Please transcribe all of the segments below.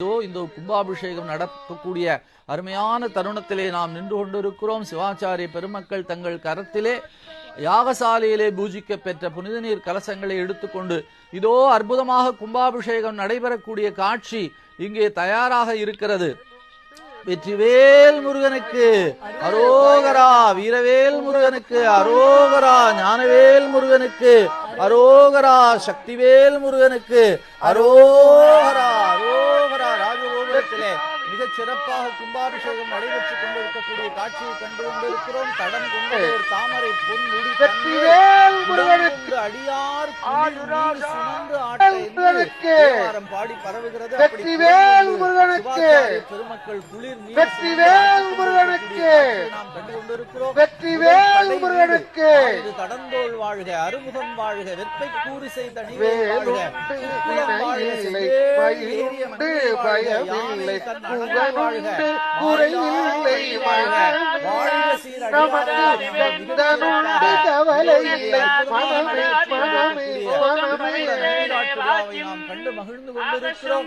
இதோ இந்த கும்பாபிஷேகம் நடக்கக்கூடிய அருமையான தருணத்திலே நாம் நின்று கொண்டிருக்கிறோம். சிவாச்சாரிய பெருமக்கள் தங்கள் கரத்திலே யாகசாலையிலே பூஜிக்க பெற்ற புனித நீர் கலசங்களை எடுத்துக்கொண்டு இதோ அற்புதமாக கும்பாபிஷேகம் நடைபெறக்கூடிய காட்சி இங்கே தயாராக இருக்கிறது. வெற்றிவேல் முருகனுக்கு அரோகரா வீரவேல் முருகனுக்கு அரோகரா ஞானவேல் முருகனுக்கு அரோகரா சக்திவேல் முருகனுக்கு அரோகரா. ராஜகோபுரத்திலே மிகச் சிறப்பாக கும்பாபிஷேகம் நடைபெற்றுக் கொண்டிருக்கக்கூடிய காட்சியை கண்டு கொண்டிருக்கிறோம் கடன் கொண்ட ஒரு தாமரை பொன் முடி அடியார் சுமந்து ஆட்ட என்று முருகனுக்கு தேவாரம் பாடி பரவுகிறது? பெருமக்கள் குளிர் நாம் கண்டு கொண்டிருக்கிறோம் வெந்தனுண்டு கவலை இல்லை மனமே மனமே மனமே. நாம் கண்டு மகிழ்ந்து கொண்டிருக்கிறோம்.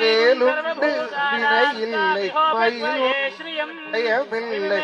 வேலுண்டு வினையில்லை மயிலும்